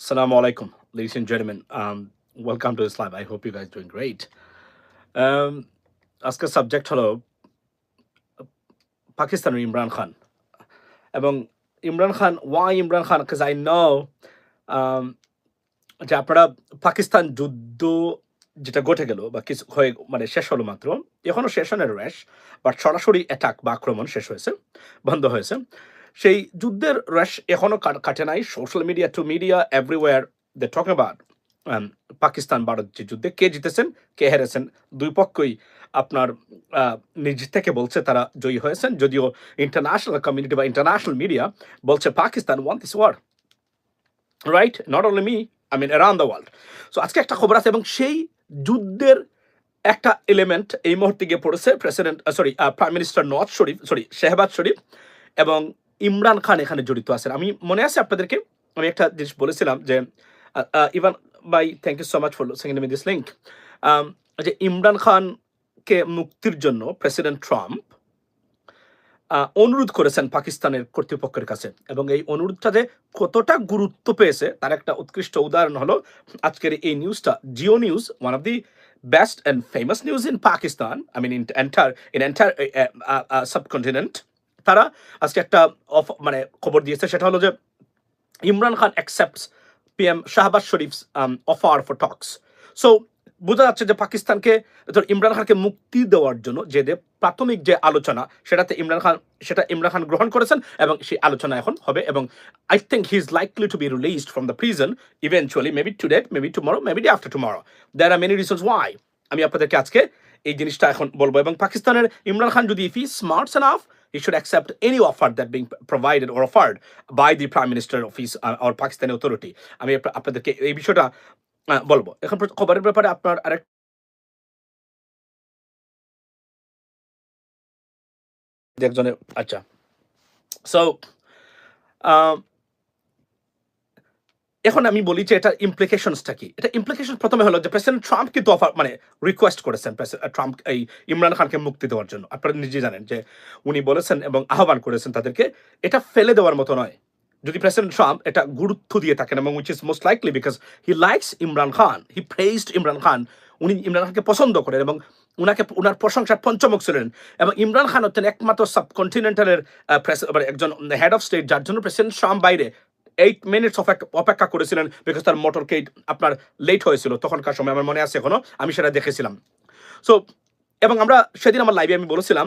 Assalamu alaikum, ladies and gentlemen. Um, welcome to Islam. I hope you guys doing great. Um, আজকের subject হলো পাকিস্তানের ইমরান খান এবং Imran Khan why Imran Khan কাজ I no যে আপনারা পাকিস্তান যুদ্ধ যেটা ঘটে গেল বা কিছু হয়ে মানে শেষ হলো মাত্র এখনও শেষ হনের র্যাশ বাট সরাসরি অ্যাটাক বা আক্রমণ শেষ হয়েছে বন্ধ হয়েছে সেই যুদ্ধের র্যাশ এখনও কাটে নাই। Social media to media everywhere they talk about Pakistan Bharat যে যুদ্ধে কে জিতেছেন, কে হেরেছেন, দুই পক্ষই আপনার নিজ থেকে বলছে তারা জয়ী হয়েছেন। যদিও ইন্টারন্যাশনাল কমিউনিটি বা ইন্টারন্যাশনাল মিডিয়া বলছে Pakistan won this war right not only me I mean around the world so আজকে একটা খবর আছে এবং সেই যুদ্ধের একটা এলিমেন্ট এই মুহূর্তে গিয়ে পড়েছে। President sorry prime minister Nawaz Sharif sorry Shehbaz Sharif এবং ইমরান খান এখানে জড়িত আছেন। আমি মনে আছে আপনাদেরকে, আমি একটা জিনিস বলেছিলাম যে even by thank you so much for second me this link যে ইমরান খানকে মুক্তির জন্য প্রেসিডেন্ট ট্রাম্প অনুরোধ করেছেন পাকিস্তানের কর্তৃপক্ষের কাছে। এবং এই অনুরোধটা যে কতটা গুরুত্ব পেয়েছে, তার একটা উৎকৃষ্ট উদাহরণ হলো, আজকের এই নিউজটা Geo news one of the best and famous news in Pakistan I mean in enter in enter subcontinent তারা আজকে একটা অফ মানে খবর দিয়েছে, সেটা হলো যে Imran Khan accepts PM Shahbaz Sharif's offer for talks so বোঝা যাচ্ছে যে পাকিস্তানকে, ধর ইমরান খানকে মুক্তি দেওয়ার জন্য যে প্রাথমিক যে আলোচনা, সেটাতে ইমরান খান, সেটা ইমরান খান গ্রহণ করেছেন এবং সেই আলোচনা এখন হবে এবং I think he is likely to be released from the prison eventually maybe today maybe tomorrow maybe day after tomorrow there are many reasons why আমি আপনাদেরকে আজকে এই জিনিসটা এখন বলব এবং পাকিস্তানের ইমরান খান যদি if he smarts enough he should accept any offer that being provided or offered by the prime minister office uh, or Pakistani authority আমি আপ- আপনাদেরকে এই বিষয়টা আহ, বলবো এখন প্র- খবরের ব্যাপারে আপনার আরেক যে একজনের আচ্ছা সো এখন আমি বলি যে এটা ইমপ্লিকেশনসটা কি? এটা ইমপ্লিকেশন প্রথমে হলো যে প্রেসিডেন্ট ট্রাম্প কিন্তু অফার মানে রিকোয়েস্ট করেছেন ট্রাম্প এই ইমরান খানকে মুক্তি দেওয়ার জন্য। আপনারা নিজে জানেন যে উনি বলেছেন এবং আহ্বান করেছেন তাদেরকে, এটা ফেলে দেওয়ার মতো নয়। যদি প্রেসিডেন্ট ট্রাম্প এটা গুরুত্ব দিয়ে থাকেন এবং which is most likely because he likes Imran Khan he praised Imran Khan, উনি ইমরান খানকে পছন্দ করেন এবং উনাকে, উনার প্রশংসার পঞ্চমুখ ছিলেন এবং ইমরান খান হচ্ছেন একমাত্র সাবকন্টিনেন্টালের একজন হেড অফ স্টেট যার জন্য প্রেসিডেন্ট ট্রাম্প বাইরে এইট মিনিটস অপেক্ষা করেছিলেন বিকজ তার মোটর কেট আপনার লেট হয়েছিল তখনকার সময়, আমার মনে আছে এখনও, আমি সেটা দেখেছিলাম। সো এবং আমরা সেদিন আমার লাইভে আমি বলেছিলাম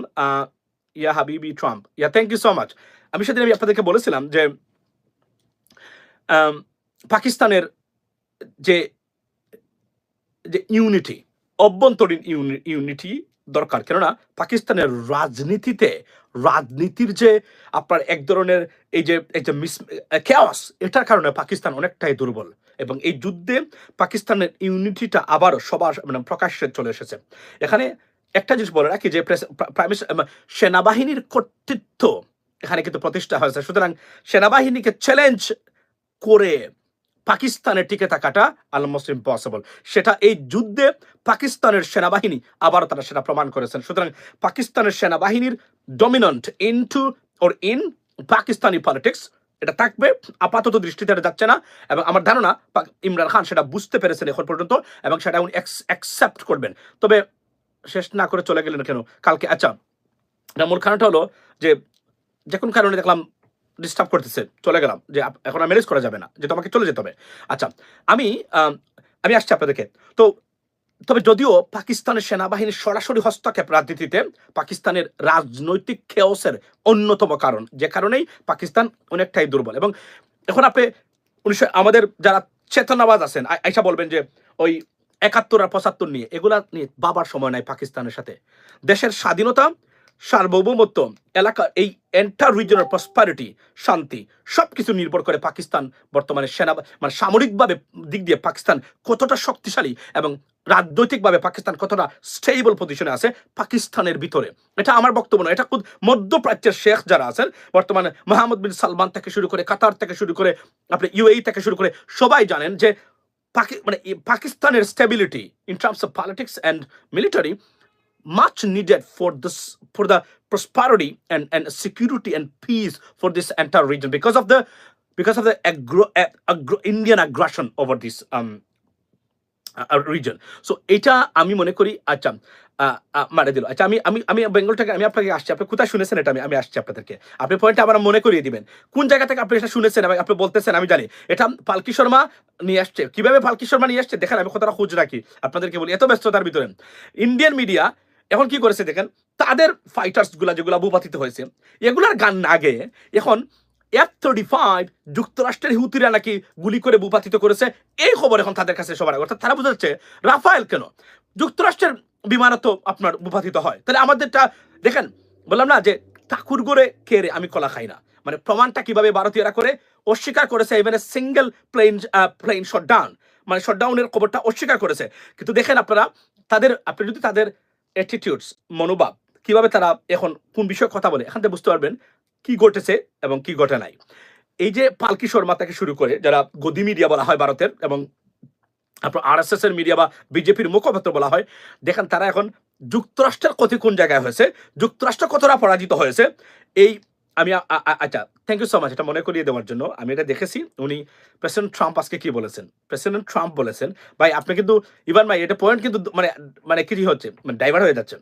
ইয়া হাবিবি Trump, yeah thank you so much আমি সেদিন আমি আপনাদেরকে বলেছিলাম যে পাকিস্তানের যে যে ইউনিটি অভ্যন্তরীণ ইউনিটি দরকার। কেননা, পাকিস্তানের রাজনীতিতে রাজনীতির যে আপনার এক ধরনের এই যে এই যে মিস কেওয়াস এটার কারণে পাকিস্তান অনেকটাই দুর্বল। এবং এই যুদ্ধে পাকিস্তানের ইউনিটিটা আবারও সবার মানে প্রকাশ্যে চলে এসেছে। এখানে একটা জিনিস বলে রাখি যে প্রাইম সেনাবাহিনীর কর্তৃত্ব এখানে কিন্তু প্রতিষ্ঠা হয়েছে। সুতরাং সেনাবাহিনীকে চ্যালেঞ্জ করে পাকিস্তানের টিকে থাকাটা অলমোস্ট ইম্পসিবল সেটা এই যুদ্ধে পাকিস্তানের সেনাবাহিনী আবারও তারা সেটা প্রমাণ করেছেন। সুতরাং পাকিস্তানের সেনাবাহিনীর dominant into or in Pakistani politics এটা থাকবে, আপাতত দৃষ্টিতে এটা যাচ্ছে না। এবং আমার ধারণা ইমরান খান সেটা বুঝতে পেরেছেন এখন পর্যন্ত এবং সেটা উনি অ্যাকসেপ্ট করবেন। তবে শেষ না করে চলে গেলেন কেন? কালকে আচ্ছা মূল কারণটা হলো যে যে কোনো কারণে দেখলাম ডিস্টার্ব করতেছে চলে গেলাম যে এখন ম্যানেজ করা যাবে না যে তোমাকে চলে যেতে হবে। আচ্ছা আমি আম, আসছি আপনাদেরকে। তো তবে যদিও পাকিস্তানের সেনাবাহিনীর সরাসরি হস্তক্ষেপ রাজনীতিতে পাকিস্তানের রাজনৈতিক খেয়সের অন্যতম কারণ যে কারণেই পাকিস্তান অনেকটাই দুর্বল। এবং এখন আপনি উনিশশো আমাদের যারা চেতনাবাজ আছেন আইসা বলবেন যে ওই একাত্তর আর পঁচাত্তর নিয়ে এগুলা নিয়ে বাবার সময় নাই পাকিস্তানের সাথে। দেশের স্বাধীনতা সার্বভৌমত্ব, এলাকা, এই এন্টার রিজনের প্রসপারিটি শান্তি সব কিছু নির্ভর করে পাকিস্তান বর্তমানে সেনা মানে সামরিকভাবে দিক দিয়ে পাকিস্তান কতটা শক্তিশালী এবং রাজনৈতিকভাবে পাকিস্তান কতটা স্টেবল পজিশনে আছে পাকিস্তানের ভিতরে। এটা আমার বক্তব্য নয়, এটা খুব মধ্যপ্রাচ্যের শেখ যারা আছেন, বর্তমানে মোহাম্মদ বিন সালমান থেকে শুরু করে, কাতার থেকে শুরু করে, আপনি ইউএই থেকে শুরু করে সবাই জানেন যে পাকি মানে পাকিস্তানের stability in terms of politics and military much needed for this for the prosperity and, and security and peace for this entire region because of the because of the aggro- ag- aggro- Indian aggression over this um, reason so এটা আমি মনে করি আচ্ছা মারা দিল আচ্ছা আমি আমি আমি বেঙ্গল থেকে আমি আপনাকে আসছি। আপনি কোথায় শুনেছেন এটা? আমি আমি আসছি আপনাদেরকে। আপনি পয়েন্টটা আবার মনে করিয়ে দিবেন। কোন জায়গা থেকে আপনি এটা শুনেছেন? আপনি বলতেছেন আমি জানি। এটা পালকি শর্মা নিয়ে আসছে। কীভাবে পালকি শর্মা নিয়ে আসছে? দেখেন আমি কতটা খুঁজ রাখি আপনাদেরকে বলি এত ব্যস্ততার ভিতরে। ইন্ডিয়ান মিডিয়া এখন কি করেছে দেখেন? তাদের ফাইটার্সগুলা যেগুলা ভূপাতিত হয়েছে, এগুলার গান না গেয়ে এখন এফ থার্টি ফাইভ যুক্তরাষ্ট্রের হুতিরা নাকি গুলি করে ভূপাতিত করেছে, এই খবর এখন তাদের কাছে সবার আগে। অর্থাৎ তারা বুঝাচ্ছে রাফায়েল কেন? যুক্তরাষ্ট্রের বিমানও তো আপনার ভূপাতিত হয়। তাহলে আমাদেরটা দেখেন, বললাম না যে ঠাকুর গড়ে কেড়ে আমি কলা খাই না। মানে প্রমাণটা কীভাবে ভারতীয়রা করে? অস্বীকার করেছে even single plane plane shot down মানে শটডাউনের খবরটা অস্বীকার করেছে। কিন্তু দেখেন আপনারা, তাদের, আপনি যদি তাদের অ্যাটিটিউডস মনোভাব, কীভাবে তারা এখন কোন বিষয়ে কথা বলে, এখান থেকে বুঝতে পারবেন কি ঘটেছে এবং কি ঘটে নাই। এই যে পালকি শর্মা থেকে শুরু করে, যারা গদি মিডিয়া বলা হয় ভারতের এবং তারপর আর এস এস এর মিডিয়া বা বিজেপির মুখপাত্র বলা হয়, দেখেন তারা এখন যুক্তরাষ্ট্রের ক্ষতি কোন জায়গায় হয়েছে, যুক্তরাষ্ট্র কতটা পরাজিত হয়েছে, এই আমি আচ্ছা থ্যাংক ইউ সো মাচ এটা মনে করিয়ে দেওয়ার জন্য। আমি এটা দেখেছি, উনি প্রেসিডেন্ট ট্রাম্প আজকে কি বলেছেন? প্রেসিডেন্ট ট্রাম্প বলেছেন, ভাই, আপনি কিন্তু ইভান ভাই, এটা পয়েন্ট কিন্তু মানে মানে কি হচ্ছে মানে ডাইভার্ট হয়ে যাচ্ছে।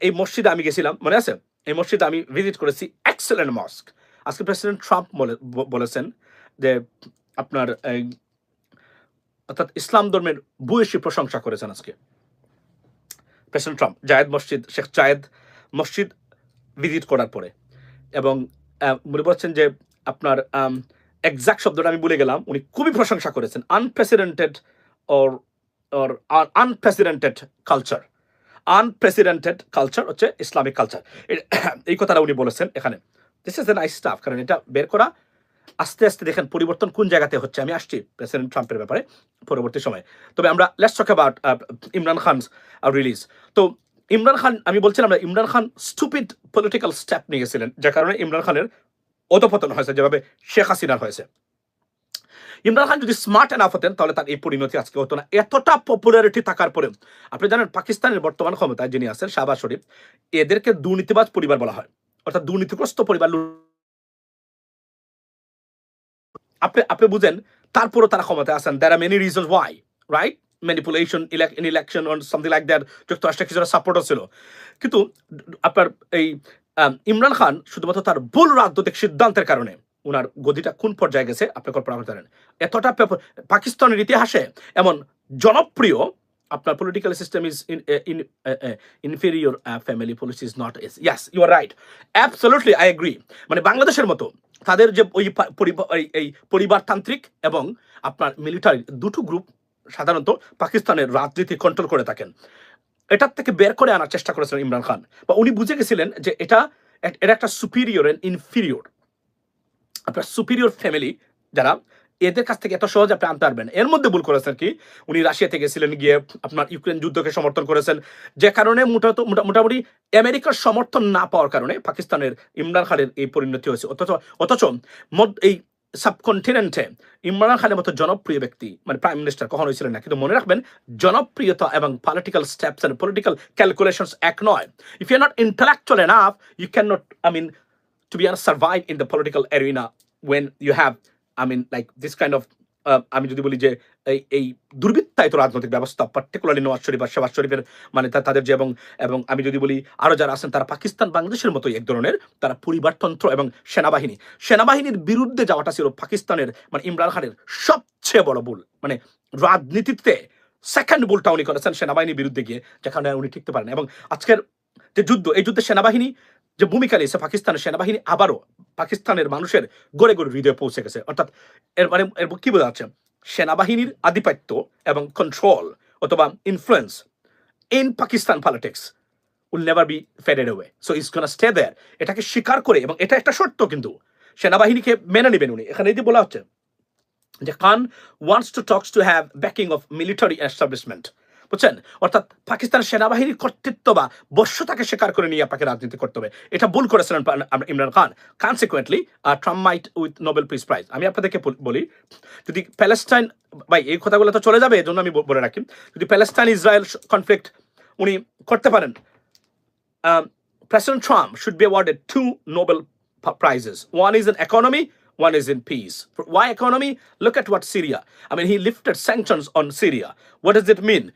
এই মসজিদে আমি গেছিলাম, মনে আছে? এই মসজিদে আমি ভিজিট করেছি এক্সেলেন্ট মস্ক আজকে প্রেসিডেন্ট ট্রাম্প বলে- বলেছেন যে, আপনার অর্থাৎ ইসলাম ধর্মের ভূয়সী প্রশংসা করেছেন আজকে। প্রেসিডেন্ট ট্রাম্প জায়েদ মসজিদ, শেখ জায়েদ মসজিদ ভিজিট করার পরে। এবং উনি বলছেন যে আপনার এক্সাক্ট শব্দটা আমি ভুলে গেলাম, উনি খুবই প্রশংসা করেছেন unprecedented or or unprecedented culture unprecedented culture হচ্ছে ইসলামিক কালচার এই কথাটা উনি বলেছেন এখানে। This is a nice stuff কারণ এটা বের করা, আস্তে আস্তে দেখেন পরিবর্তন কোন জায়গাতে হচ্ছে। আমি আসছি প্রেসিডেন্ট ট্রাম্পের ব্যাপারে পরবর্তী সময়ে। তবে আমরা let's talk about Imran Khan release তো ইমরান খান, আমি বলছিলাম না, Imran Khan stupid political step নিয়েছিলেন যে কারণে ইমরান খানের অধপতন হয়েছে, যেভাবে শেখ হাসিনার হয়েছে। ইমরান খান যদি স্মার্ট এনাফ হতেন, তাহলে তার এই পরিণতি আজকে হতো না। এতটা পপুলারিটি থাকার পরে আপনি জানেন পাকিস্তানের বর্তমান ক্ষমতায় যিনি আছেন, শাহবাজ শরীফ, এদেরকে দুর্নীতিবাজ পরিবার বলা হয়। অর্থাৎ দুর্নীতিগ্রস্ত পরিবার আপনি আপনি বুঝেন, তারপরও তারা ক্ষমতায় আছেন। There are many reasons why right manipulation in election on something like that যুক্তরাষ্ট্রের কিছুটা সাপোর্টও ছিল। কিন্তু আপনার এই ইমরান খান শুধুমাত্র তার ভুল রাজনৈতিক সিদ্ধান্তের কারণে ওনার গদিটা কোন পর্যায়ে গেছে, আপনি কল্পনা করতে পারেন। এতটা পাকিস্তানের ইতিহাসে এমন জনপ্রিয়, আপনার political system is in inferior family policy is not is yes you are right absolutely I agree মানে বাংলাদেশের মতো তাদের যে ওই এই পরিবারতান্ত্রিক এবং আপনার মিলিটারি দুটো গ্রুপ সাধারণত পাকিস্তানের রাজনীতি কন্ট্রোল করে থাকেন। এটার থেকে বের করে আনার চেষ্টা করেছিলেন ইমরান খান। বা উনি বুঝে গেছিলেন যে এটা এটা একটা সুপিরিয়র এন্ড ইনফিরিয়র আপনার সুপিরিয়র ফ্যামিলি যারা, এদের কাছ থেকে এত সহজে আপনি আনতে পারবেন। এর মধ্যে ভুল করেছেন কি? উনি রাশিয়াতে গেছিলেন, গিয়ে আপনার ইউক্রেন যুদ্ধকে সমর্থন করেছেন। যে কারণে মোটামুটি মোটা- মোটামুটি আমেরিকার সমর্থন না পাওয়ার কারণে পাকিস্তানের ইমরান খানের এই পরিণতি হয়েছে। অথচ অথচ এই সাবকন্টিনেন্টে। ইমরান খানের মতো জনপ্রিয় ব্যক্তি মানে প্রাইম মিনিস্টার কখনো ছিলেন না। কিন্তু মনে রাখবেন জনপ্রিয়তা এবং political steps and political calculations এক নয়। If you not intellectual enough you can not I mean to be or survive in the political arena when you have I mean like this kind uh, আমি যদি বলি যে এই এই দুর্বৃত্তায়িত রাজনৈতিক ব্যবস্থা পার্টিকুলারলি নওয়াজ শরীফ আর শেবাজ শরীফের মানে তাদের যে এবং এবং আমি যদি বলি আরও যারা আছেন, তারা পাকিস্তান বাংলাদেশের মতোই এক ধরনের, তারা পরিবারতন্ত্র এবং সেনাবাহিনী। সেনাবাহিনীর বিরুদ্ধে যাওয়াটা ছিল পাকিস্তানের মানে ইমরান খানের সবচেয়ে বড় ভুল। মানে রাজনীতিতে সেকেন্ড ভুলটা উনি করেছেন সেনাবাহিনীর বিরুদ্ধে গিয়ে, যেখানে উনি টিকতে পারেন। এবং আজকের যে যুদ্ধ, এই যুদ্ধে সেনাবাহিনী যে ভূমিকা নিয়েছে পাকিস্তানের সেনাবাহিনী, আবারও পাকিস্তানের মানুষের গড়ে গড়ে হৃদয়ে পৌঁছে গেছে। অর্থাৎ এর মানে এর কি বোঝা যাচ্ছে? সেনাবাহিনীর আধিপত্য এবং কন্ট্রোল অথবা influence in Pakistan politics will never be faded away so is gonna stay there এটাকে স্বীকার করে, এবং এটা একটা শর্ত কিন্তু, সেনাবাহিনীকে মেনে নেবেন উনি। এখানে এই যে বলা হচ্ছে যে Khan wants to talks to have backing of military establishment বুঝছেন অর্থাৎ পাকিস্তানের সেনাবাহিনীর কর্তৃত্ব বা বর্ষতাকে স্বীকার করে নিয়ে আপনাকে রাজনীতি করতে হবে এটা ভুল করেছিলেন Imran Khan consequently Trump might with Nobel peace prize আমি আপনাদেরকে বলি যদি প্যালেস্টাইন ভাই এই কথাগুলো তো চলে যাবে এজন্য আমি বলে রাখি যদি প্যালেস্টাইন ইসরায়েল কনফ্লিক্ট উনি করতে পারেন Trump should be awarded two Nobel p- prizes. One is in economy, one is in peace. Why economy? Look at what Syria. I mean, he lifted sanctions on Syria. What does it mean?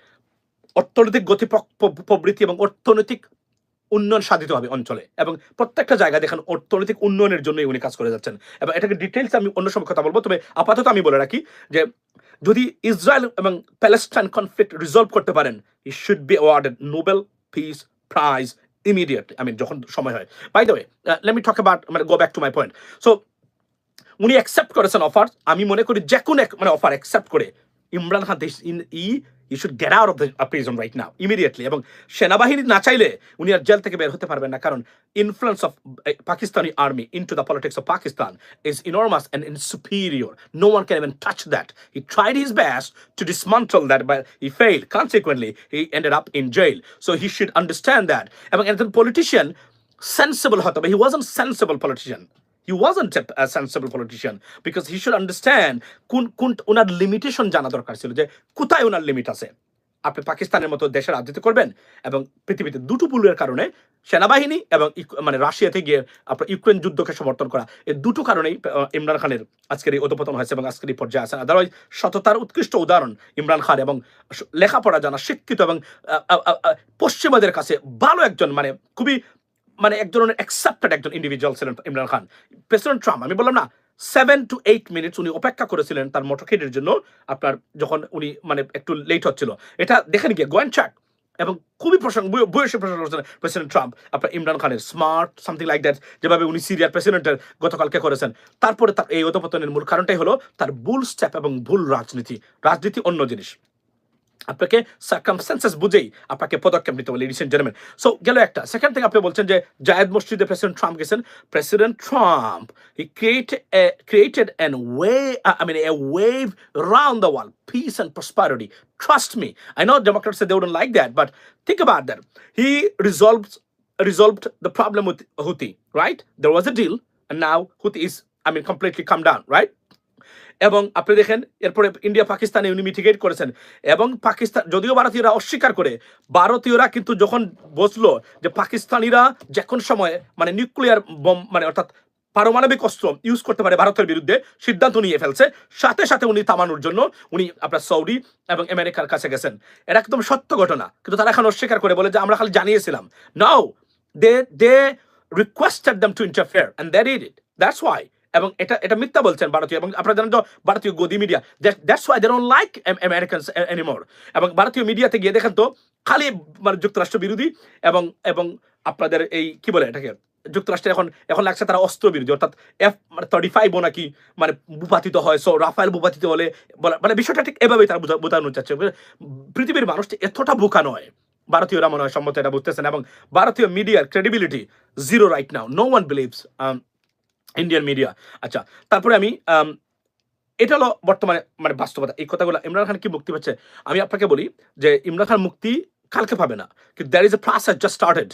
অর্থনৈতিক গতি প্র- প্র- প্রবৃত্তি এবং অর্থনৈতিক উন্নয়ন সাধিত হবে অঞ্চলে। এবং প্রত্যেকটা জায়গায় দেখেন অর্থনৈতিক উন্নয়নের জন্যই উনি কাজ করে যাচ্ছেন। এবং এটাকে ডিটেলস আমি অন্য সময় কথা বলব। তবে আপাতত আমি বলে রাখি যে, যদি ইসরায়েল এবং প্যালেস্টাইন কনফ্লিক্ট রিজলভ করতে পারেন he should be awarded Nobel peace prize immediately I mean যখন সময় হয়। By the way let me talk about মানে go back to my point so উনি অ্যাকসেপ্ট করেছেন অফার আমি মনে করি যে কোনো এক মানে অফার অ্যাকসেপ্ট করে Imran Khan in he you should get out of the prison right now immediately এবং সেনাবাহিনী না চাইলে উনি আর জেল থেকে বের হতে পারবেন না কারণ influence of Pakistani army in to the politics of Pakistan is enormous and in superior. No one can even touch that. He tried his best to dismantle that, but he failed. Consequently, he ended up in jail. So he should understand that. এবং একজন politician sensible হতে হবে. He wasn't sensible politician. Wasn't a, a sensible politician because he should understand কোন কোন ওনার limitation জানা দরকার ছিল যে কোথায় ওনার লিমিট আছে। আপনি পাকিস্তানের মতো দেশে রাজনীতি করবেন এবং পৃথিবীতে দুটো ভুলের কারণে সেনাবাহিনী এবং মানে রাশিয়াতে গিয়ে আপনার ইউক্রেন যুদ্ধকে সমর্থন করা এই দুটো কারণেই ইমরান খানের আজকের এই অধপতন হয়েছে এবং আজকের এই পর্যায়ে আছেন। আদারওয়াইজ সততার উৎকৃষ্ট উদাহরণ ইমরান খান এবং লেখাপড়া জানা শিক্ষিত এবং পশ্চিমাদের কাছে ভালো একজন মানে খুবই মানে এক ধরনের অ্যাকসেপ্টেড একজন ইন্ডিভিজুয়াল ছিলেন ইমরান খান। প্রেসিডেন্ট ট্রাম্প, আমি বললাম না সেভেন টু এইট মিনিটস উনি অপেক্ষা করেছিলেন তার মোটরকেটের জন্য, আপনার যখন উনি মানে একটু লেট হচ্ছিল। এটা দেখেন গিয়ে গোয়েন চাক এবং খুবই প্রসঙ্গ বয়সে প্রশংসা করেছেন প্রেসিডেন্ট ট্রাম্প, আপনার ইমরান খানের স্মার্ট সামথিং লাইক দ্যাট যেভাবে উনি সিরিয়ার প্রেসিডেন্টের গতকালকে করেছেন। তারপরে তার এই অধপতনের মূল কারণটাই হলো তার ভুল স্টেপ এবং ভুল রাজনীতি। রাজনীতি অন্য জিনিস। আপনাকে সার্কামস্টেন্সেস বুঝেই আপনাকে পদক্ষেপ নিতে হবে লেডিস এন্ড জেন্টলম্যান সো গেল একটা সেকেন্ড থেকে আপনি বলছেন যে জায়েদ মসজিদে প্রেসিডেন্ট ট্রাম্প গেছেন president Trump he create created an way I mean a wave round the world peace and prosperity. Trust me. I know Democrats say they wouldn't like that, but think about that. He resolved resolved the problem with Houthi, right? There was a deal, and now Houthi is, I mean, completely come down, right? এবং আপনি দেখেন, এরপরে India পাকিস্তানে উনি mitigate করেছেন। এবং পাকিস্তান যদিও ভারতীয়রা অস্বীকার করে, ভারতীয়রা কিন্তু যখন বসল যে পাকিস্তানিরা যে কোন সময় মানে নিউক্লিয়ার বম মানে অর্থাৎ পারমাণবিক অস্ত্র ইউজ করতে পারে ভারতের বিরুদ্ধে, সিদ্ধান্ত নিয়ে ফেলছে। সাথে সাথে উনি থামানোর জন্য উনি আপনার সৌদি এবং আমেরিকার কাছে গেছেন। এটা একদম সত্য ঘটনা। কিন্তু তারা এখন অস্বীকার করে বলে যে আমরা খালি জানিয়েছিলাম। Now they they requested them to interfere and that ইড it that's why এবং এটা এটা মিথ্যা বলছেন ভারতীয়, এবং আপনারা জানেন তো ভারতীয় গদি media that's why they don't like Americans anymore এবং ভারতীয় মিডিয়াতে গিয়ে দেখেন তো, খালি মানে যুক্তরাষ্ট্র বিরোধী এবং এবং আপনাদের এই কি বলে এটাকে, যুক্তরাষ্ট্রে এখন এখন লাগছে তারা অস্ত্র বিরোধী, অর্থাৎ এফ মানে থার্টি ফাইভও নাকি মানে ভূপাতিত হয় সো রাফায়েল ভূপাতিত হলে মানে বিষয়টা ঠিক এভাবেই তারা বোঝানো চাচ্ছে পৃথিবীর মানুষটি এতটা বোকা নয়, ভারতীয়রা মনে হয় সম্মত এটা বুঝতেছেন, এবং ভারতীয় মিডিয়ার credibility zero right now no one believes Indian media আচ্ছা তারপরে আমি এটা হলো বর্তমানে মানে বাস্তবতা। এই কথাগুলো ইমরান খান কি মুক্তি পাচ্ছে? আমি আপনাকে বলি যে, ইমরান খান মুক্তি কালকে পাবে না। কিন্তু there is a process just started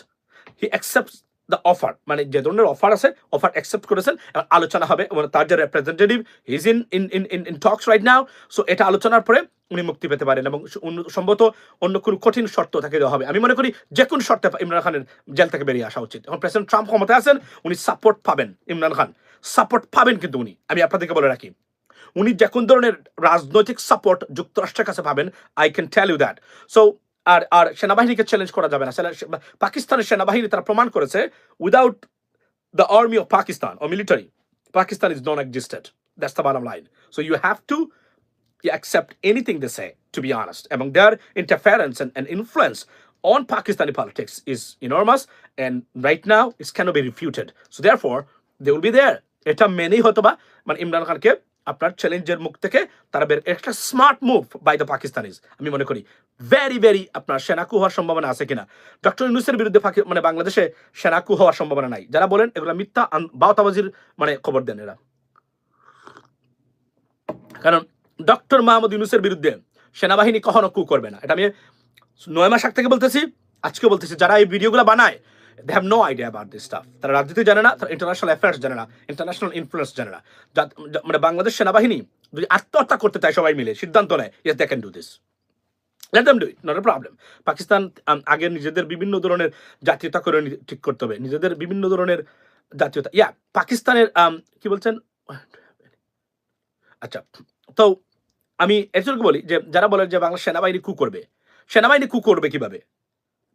he accept the offer মানে যে ধরনের অফার আছে অফার অ্যাকসেপ্ট করেছেন, আলোচনা হবে। তার যে representative is in in in in talks right now so এটা আলোচনার পরে উনি মুক্তি পেতে পারেন এবং সম্ভবত অন্য কোনো কঠিন শর্ত তাকে দেওয়া হবে। আমি মনে করি যে কোন শর্তে ইমরান খানের জেল থেকে বেরিয়ে আসা উচিত। এখন প্রেসিডেন্ট ট্রাম্প ক্ষমতায় আছেন উনি সাপোর্ট পাবেন ইমরান খান। সাপোর্ট পাবেন কিন্তু উনি। আমি আপনাদেরকে বলে রাখি উনি যে কোন ধরনের রাজনৈতিক সাপোর্ট যুক্তরাষ্ট্রের কাছে পাবেন I can tell you that so আর আর সেনাবাহিনীকে চ্যালেঞ্জ করা যাবে না। পাকিস্তানের সেনাবাহিনী তারা প্রমাণ করেছে without the army of Pakistan or military, Pakistan is non-existent. That's the bottom line. So you have to accept anything they say, to be honest. Among their interference and, and influence on Pakistani politics is enormous, and right now it cannot be refuted. So therefore, they will be there. এটা মেনেই হতো বা মানে ইমরান খানকে আপনার চ্যালেঞ্জের মুখ থেকে তারা বের একটা smart move by the Pakistanis আমি মনে করি ভেরি ভেরি আপনার সেনাকু হওয়ার সম্ভাবনা আছে কিনা ডক্টর ইউনুসের বিরুদ্ধে মানে বাংলাদেশে সেনাকু হওয়ার সম্ভাবনা নাই যারা বলেন এগুলো মিথ্যা বাউতাবাজির মানে খবর দেন এরা কারণ ডক্টর মাহমুদ ইউনুসের বিরুদ্ধে সেনাবাহিনী কখনো কু করবে না। এটা আমি নয় মাস আগ থেকে বলতেছি আজকে বলতেছি। যারা এই ভিডিওগুলো বানায় they have no idea about this stuff তারা রাজনীতি জানে না, তারা ইন্টারন্যাশনাল অ্যাফেয়ার্স জানে না ইন্টারন্যাশনাল ইনফ্লুয়েন্স জানে না। মানে বাংলাদেশ সেনাবাহিনী যদি আত্মহত্যা করতে চায় সবাই মিলে, সিদ্ধান্ত নেয় yes they can do this let them do it not a problem Pakistan আগে নিজেদের বিভিন্ন ধরনের জাতীয়তা করে ঠিক করতে হবে। নিজেদের বিভিন্ন ধরনের জাতীয়তা ইয়া পাকিস্তানের কি বলছেন? আচ্ছা তো আমি এটুকু বলি যে, যারা বলেন যে বাংলা সেনাবাহিনী কু করবে, সেনাবাহিনী কু করবে কীভাবে?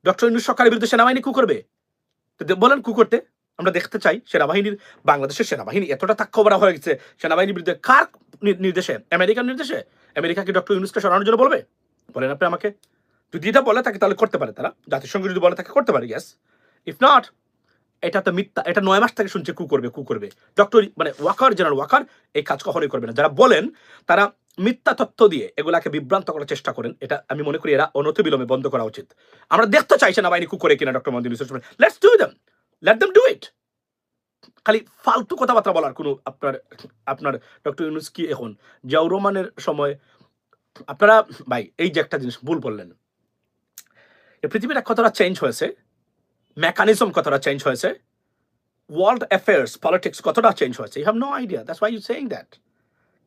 ডক্টর ইন্দু সরকারের বিরুদ্ধে সেনাবাহিনী কু করবে? বলেন কু করতে। আমরা দেখতে চাই সেনাবাহিনীর, বাংলাদেশের সেনাবাহিনী এতটা তাক্ষবরা হয়ে গেছে সেনাবাহিনীর বিরুদ্ধে কার নির্দেশে, আমেরিকার নির্দেশে? আমেরিকা কি ডক্টর ইউনুসকে সরানোর জন্য বলবে? বলেন আপনি আমাকে। যদি এটা বলে তাকে তাহলে করতে পারে তারা। জাতিসংঘ যদি বলে তাকে করতে পারে গ্যাস ইফ নট এটা তো মিথ্যা, এটা নয় মাস থেকে শুনছে, কু করবে কু করবে। ডক্টর মানে ওয়াকার জেনারেল ওয়াকার, এই কাজ কখনোই করবে না। যারা বলেন, তারা মিথ্যা তথ্য দিয়ে এগুলাকে বিভ্রান্ত করার চেষ্টা করেন। এটা আমি মনে করি এরা অনথ অনতিবিলম্বে বন্ধ করা উচিত। আমরা দেখতে চাইছি না বাহিনী কু করে কিনা ডক্টর মন্দির let's do them let them do it খালি ফালতু কথাবার্তা বলার কোনো আপনার আপনার ডক্টর ইউনুস কি এখন? জিয়াউর সময়, আপনারা, ভাই, এই যে একটা জিনিস, ভুল বললেন। পৃথিবীটা কতটা চেঞ্জ হয়েছে? মেকানিজম কতটা চেঞ্জ হয়েছে? ওয়ার্ল্ড অ্যাফেয়ার্স পলিটিক্স কতটা চেঞ্জ হয়েছে? You have no idea that's why you saying that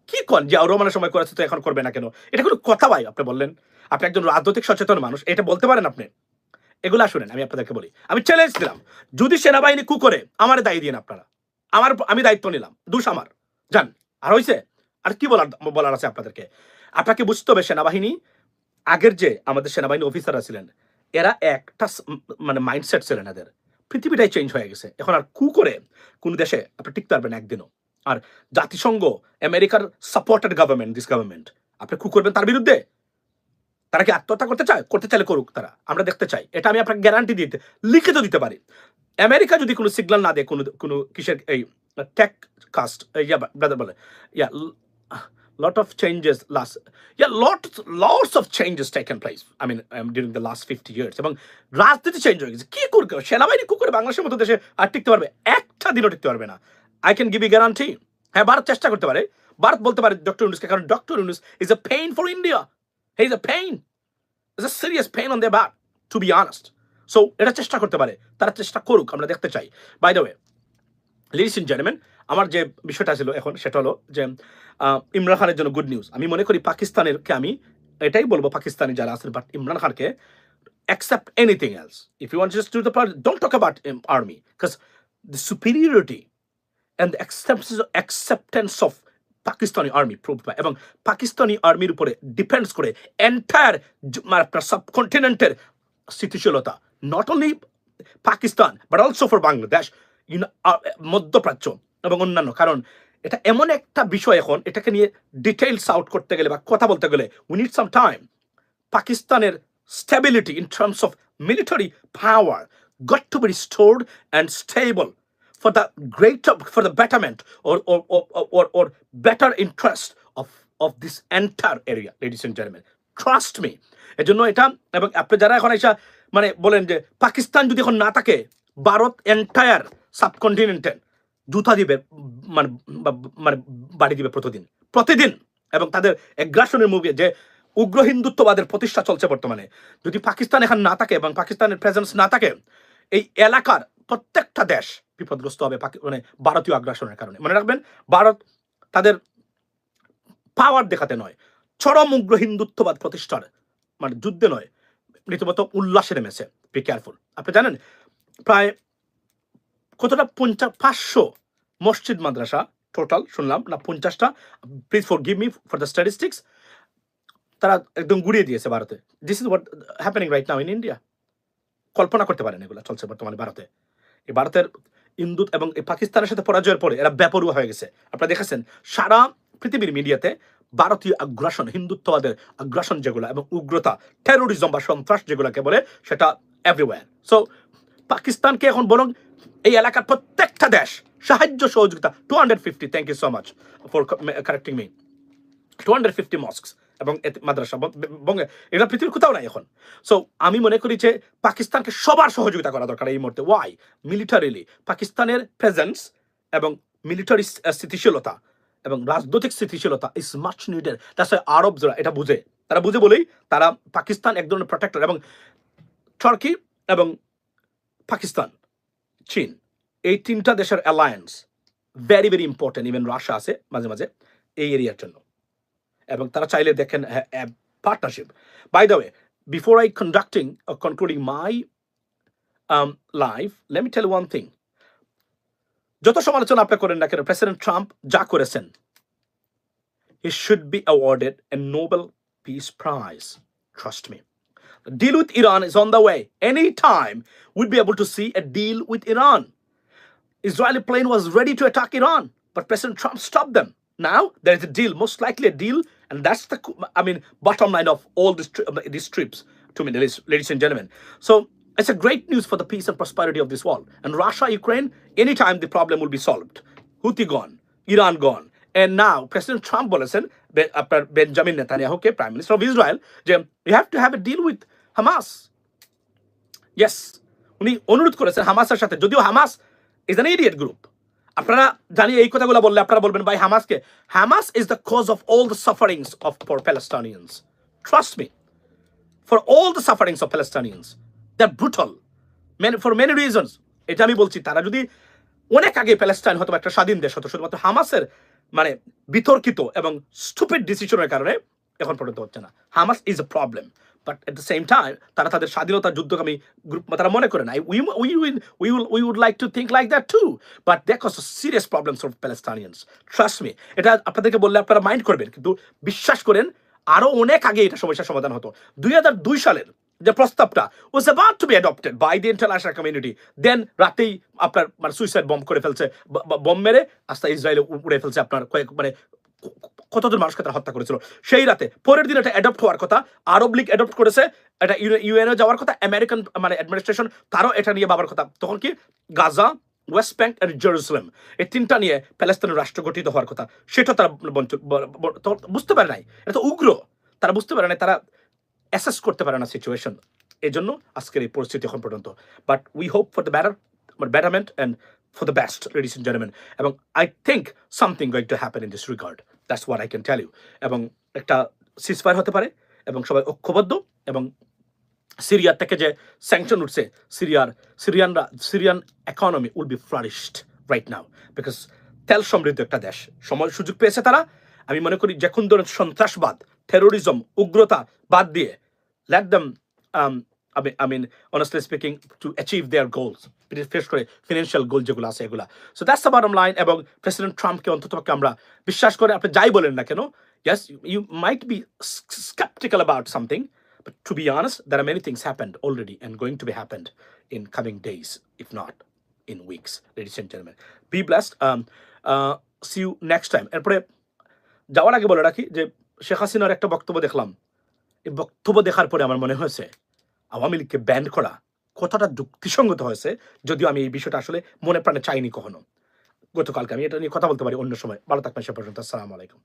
কি কন যে রোমানের সময় করেছে তো এখন করবে না কেন? এটা কোনো কথা ভাই, আপনি বললেন। আপনি একজন রাজনৈতিক সচেতন মানুষ, এটা বলতে পারেন আপনি? এগুলা শুনেন, আমি আপনাদেরকে বলি। আমি চ্যালেঞ্জ দিলাম। যদি সেনাবাহিনী কু করে, আমার দায়ী দিন আপনারা। আমার আমি দায়িত্ব নিলাম। দুষ আমার। যান আর হয়েছে আর কি বলার বলার আছে আপনাদেরকে? আপনাকে বুঝতে হবে সেনাবাহিনী, আগের যে আমাদের সেনাবাহিনী অফিসাররা ছিলেন এরা একটা মানে মাইন্ডসেট ছিলেন এদের পৃথিবীটাই চেঞ্জ হয়ে গেছে। এখন আর কু করে কোন দেশে আপনি টিকতে পারবেন একদিনও। আর জাতিসংঘ, আমেরিকার সাপোর্টেড গভর্নমেন্ট দিস গভর্নমেন্ট আপনি কু করবেন তার বিরুদ্ধে? তারা কি আত্মহত্যা করতে চায়? করতে চাইলে করুক তারা। আমরা দেখতে চাই। এটা আমি আপনাকে গ্যারান্টি দিতে, লিখিত দিতে পারি। আমেরিকা যদি কোনো সিগন্যাল না দেয় কোনো কোনো কিসের এই টেক কাস্ট ইয়া ব্রাদার বলে, ইয়া lot of changes last yeah lot lots of changes taken place i mean um, during the last 50 years. এবং রাজনীতি চেঞ্জ হয়ে গেছে। কি করবে সেনাবাহিনী কি করে বাংলাদেশের মতো দেশে আর টিকতে পারবে? একটা দিনও টিকতে পারবে না। I can give you guarantee হ্যাঁ ভারত চেষ্টা করতে পারে। ভারত বলতে পারে ডক্টর ইউনুসকে কারণ doctor Yunus is a pain for India he is a pain is a serious pain on the back to be honest so এটা চেষ্টা করতে পারে। তারা চেষ্টা করুক আমরা দেখতে চাই। By the way ladies in gentleman আমার যে বিষয়টা ছিল এখন সেটা হলো যে ইমরান খানের জন্য গুড নিউজ আমি মনে করি পাকিস্তানেরকে আমি এটাই বলব পাকিস্তানি যারা আছেন বাট ইমরান খানকে accept anything else if do the part, don't talk about um, army because the superiority and the acceptance, acceptance of Pakistani army prove পায় এবং পাকিস্তানি আর্মির উপরে ডিপেন্ডস করে এন্টায়ার মানে আপনার সাবকন্টিনেন্টের স্থিতিশীলতা not only Pakistan but also for Bangladesh you know মধ্যপ্রাচ্য। এবং অন্যান্য। কারণ এটা এমন একটা বিষয় এখন, এটাকে নিয়ে ডিটেলস আউট করতে গেলে বা কথা বলতে গেলে উই নিড সাম টাইম পাকিস্তানের stability in terms of military power got to be restored and stable for the great for the betterment or or better interest of of this entire area ladies and gentleman trust me এর জন্য এটা, এবং আপনি যারা এখন এসে মানে বলেন যে পাকিস্তান যদি এখন না থাকে, ভারত এন্টায়ার সাবকন্টিনেন্টাল জুতা দিবে মানে মানে বাড়ি দিবে প্রতিদিন। প্রতিদিন! এবং তাদের এগ্রাসনের মুভি যে উগ্র হিন্দুত্ববাদের প্রতিষ্ঠা চলছে বর্তমানে। যদি পাকিস্তান এখন না থাকে এবং পাকিস্তানের প্রেজেন্স না থাকে, এই এলাকার প্রত্যেকটা দেশ বিপদগ্রস্ত হবে মানে ভারতীয় আগ্রাসনের কারণে। মনে রাখবেন, ভারত তাদের পাওয়ার দেখাতে নয়। চরম উগ্র হিন্দুত্ববাদ প্রতিষ্ঠার মানে যুদ্ধে নয়। রীতিমতো উল্লাসে নেমেছে। বি কেয়ারফুল আপনি জানেন, প্রায় কতটা পঞ্চাশ পাঁচশো মসজিদ, মাদ্রাসা টোটাল শুনলাম, না পঞ্চাশটা। Please forgive me for the statistics তারা একদম গুড়িয়ে দিয়েছে ভারতে। This is what happening right now in India কল্পনা করতে পারেন এগুলো চলছে বর্তমানে ভারতে। এই ভারতের ইন্দু এবং এই পাকিস্তানের সাথে পরাজয়ের পরে এরা ব্যাপরুয়া হয়ে গেছে। আপনারা দেখেছেন, সারা পৃথিবীর মিডিয়াতে ভারতীয় আগ্রাসন, হিন্দুত্ববাদের আগ্রাসন যেগুলো এবং উগ্রতা টেরোরিজম বা সন্ত্রাস যেগুলোকে বলে, সেটা এভরিওয়্যার সো পাকিস্তানকে এখন বরং এই এলাকার প্রত্যেকটা দেশ সাহায্য, সহযোগিতা two hundred fifty thank you so much for correcting me two hundred fifty mosques এবং মাদ্রাসা বঙ্গে এগুলো পৃথিবীর কোথাও নাই এখন। সো আমি মনে করি যে পাকিস্তানকে সবার সহযোগিতা করা দরকার এই মুহূর্তে। ওয়াই মিলিটারিলি পাকিস্তানের প্রেজেন্স এবং মিলিটারি স্থিতিশীলতা এবং রাজনৈতিক স্থিতিশীলতা ইজ মাচ নিডেড আরব যারা, এটা বুঝে। তারা বুঝে বলেই তারা পাকিস্তান এক ধরনের প্রোটেক্টর এবং টার্কি এবং পাকিস্তান, চীন, এই তিনটা দেশের alliance very very important even Russia আছে মাঝে মাঝে এই এরিয়ার জন্য। এবং তারা চাইলে দেখেন partnership by the way before I conducting concluding my life tell you one thing. যত সমালোচনা আপনি করেন না কেন প্রেসিডেন্ট ট্রাম্প যা করেছেন he should be awarded a Nobel peace prize trust me deal with Iran is on the way. Any time we'd be able to see a deal with Iran. Israeli plane was ready to attack Iran, but President Trump stopped them. Now there is a deal, most likely a deal, and that's the I mean bottom line of all this tri- uh, these trips to Middle East, ladies and gentlemen. So it's a great news for the peace and prosperity of this world. And Russia, Ukraine, anytime the problem will be solved. Houthi gone, Iran gone, and now President Trump বলেছেন বে- আপনার Benjamin নেতানিয়াহুকে prime minister of Israel যে you have to have a deal with Hamas yes উনি অনুরোধ করেছেন হামাসের সাথে। যদিও Hamas is an idiot group আপনারা জানি এই কথাগুলো বললে আপনারা বলবেন, ভাই হামাসকে Hamas is the cause of all the sufferings of for Palestinians trust me for all the sufferings of Palestinians the brutal for many reasons এটা আমি বলছি, তারা যদি অনেক আগে প্যালেস্টাইন হয়তো একটা স্বাধীন দেশ হতো, শুধুমাত্র হামাসের মানে বিতর্কিত এবং স্টুপিড ডিসিশনের কারণে এখন পর্যন্ত হচ্ছে না। Hamas is a problem but at the same time তারা তাদের স্বাধীনতা যুদ্ধকামী গ্রুপ তারা মনে করে না। We we we we would like to think like that too but that cause serious problems of Palestinians trust me এটা আপনাদেরকে বললে আপনারা মাইন্ড করবেন। কিন্তু বিশ্বাস করেন, আরও অনেক আগে এটা সমস্যার সমাধান হতো। দুই হাজার দুই সালের যে প্রস্তাবটা was about to be adopted by the international community then রাতেই আপনার মানে সুইসাইড বম্ব করে ফেলছে। বম মেরে আস্তে ইসরায়েলে উড়ে ফেলছে আপনার কয়েক মানে কতজন মানুষকে তারা হত্যা করেছিল? সেই রাতে পরের দিন এটা অ্যাডপ্ট হওয়ার কথা আরব লীগ অ্যাডপ্ট করেছে এটা ইউএনও যাওয়ার কথা আমেরিকান মানে অ্যাডমিনিস্ট্রেশন তারও এটা নিয়ে ভাবার কথা। তখন কি? গাজা ওয়েস্ট ব্যাংক আর জেরুসালেম এই তিনটা নিয়ে প্যালেস্তানের রাষ্ট্র গঠিত হওয়ার কথা। সেটা তারা বুঝতে পারে নাই। এটা তো উগ্র। তারা বুঝতে পারে নাই তারা অ্যাসেস করতে পারে না সিচুয়েশন এই জন্য আজকের এই পরিস্থিতি এখন পর্যন্ত। But we hope for the better betterment and for the best, ladies and gentlemen. এবং I think something going to happen in this regard. That's what I can tell you. এবং একটা সিজফায়ার হতে পারে এবং সবাই ঐক্যবদ্ধ এবং সিরিয়া থেকে যে স্যাংশন উঠছে সিরিয়ার সিরিয়ানরা Syrian economy will be flourished right now because তেল সমৃদ্ধ একটা দেশ সময় সুযোগ পেয়েছে তারা আমি মনে করি যে কোন ধরনের সন্ত্রাসবাদ টেরোরিজম উগ্রতা বাদ দিয়ে let mean, I mean, honestly speaking, to achieve their goals. বিশেষ করে ফিনান্সিয়াল গোল যেগুলো আছে এগুলা। So that's the bottom line এবং প্রেসিডেন্ট ট্রাম্পকে অন্তত আমরা বিশ্বাস করে আপনি যাই বলেন না কেন yes you might be skeptical about something but to be honest there are many things happened already and going to be happened in coming days if not in weeks ladies and gentleman be blessed see you next time এরপরে যাওয়ার আগে বলে রাখি যে শেখ হাসিনার একটা বক্তব্য দেখলাম। এই বক্তব্য দেখার পরে আমার মনে হয়েছে, আওয়ামী লীগকে ব্যান্ড করা কতটা যুক্তিসঙ্গত হয়েছে, যদিও আমি এই বিষয়টা আসলে মনে প্রাণে চাইনি কখনো। গতকালকে আমি এটা নিয়ে কথা বলতে পারি অন্য সময়। ভালো থাকবেন সে পর্যন্ত। আসসালামু আলাইকুম।